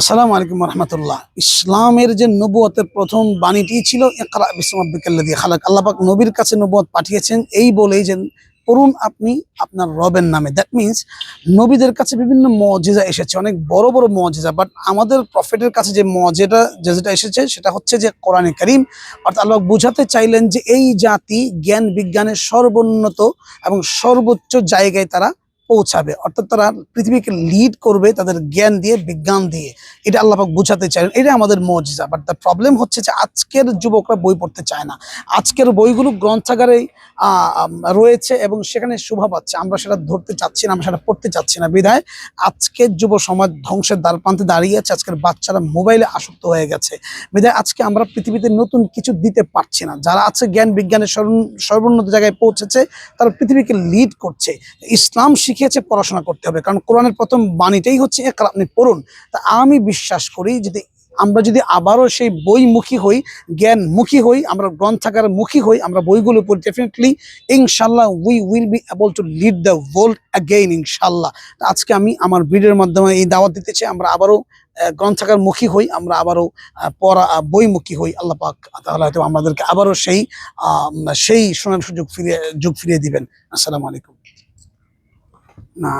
আসসালামু আলাইকুম রহমতুল্লাহ ইসলামের যে নবুয়তের প্রথম বাণীটি ছিল, ইকরা বিসমাব্বিকাল্লাযী খালাক। আল্লাহ পাক নবীর কাছে নবুয়ত পাঠিয়েছেন, এই বলেই যে পড়ুন আপনি আপনার রবের নামে। দ্যাট মিন্স নবীদের কাছে বিভিন্ন মজেজা এসেছে, অনেক বড় বড় মজেজা বাট আমাদের প্রফেটের কাছে যে মজেটা যে যেটা এসেছে, সেটা হচ্ছে যে কোরআনে করিম। অর্থাৎ আল্লাহ বুঝাতে চাইলেন যে এই জাতি জ্ঞান বিজ্ঞানের সর্বোন্নত এবং সর্বোচ্চ জায়গায় তারা পৌঁছাবে। অর্থাৎ তারা পৃথিবীকে লিড করবে তাদের জ্ঞান দিয়ে, বিজ্ঞান দিয়ে। এটা আল্লাহাক বুঝাতে চাইলেন। এটা আমাদের মজিজা। বাট দ্য প্রবলেম হচ্ছে যে আজকের যুবকরা বই পড়তে চায় না। আজকের বইগুলো গ্রন্থাগারে রয়েছে এবং সেখানে শোভা পাচ্ছে। আমরা সেটা ধরতে চাচ্ছি না, আমরা সেটা পড়তে চাচ্ছি না। বিধায় আজকের যুব সমাজ ধ্বংসের দ্বার প্রান্তে দাঁড়িয়ে আছে। আজকের বাচ্চারা মোবাইলে আসক্ত হয়ে গেছে। বিধায় আজকে আমরা পৃথিবীতে নতুন কিছু দিতে পারছি না। যারা আছে জ্ঞান, বিজ্ঞানের সর্ব- সর্বোন্নত জায়গায় পৌঁছেছে, তারা পৃথিবীকে লিড করছে। ইসলাম শিখিয়েছে পড়াশোনা করতে হবে। কারণ কোরআনের প্রথম বাণীটাই হচ্ছে একরা আপনি পড়ুন। তা আমি বিশ্বাস করি, যদি আমরা যদি আবারও সেই বইমুখী হই, জ্ঞানমুখী হই, আমরা গ্রন্থাগার মুখী হই, আমরা বইগুলো পড়ি ডেফিনেটলি ইনশাল্লাহ we will be able to lead the world again ইনশাল্লাহ আজকে আমি আমার ভিডিওর মাধ্যমে এই দাওয়াত দিতে চাই, আমরা আবারও গ্রন্থাগার মুখী হই, আমরা আবারও পড়া বইমুখী হই। আল্লাহ পাক তাহলে হয়তো আমাদেরকে আবারও সেই সেই শোনার সুযোগ ফিরিয়ে, যুগ ফিরিয়ে দিবেন। আসসালামু আলাইকুম। না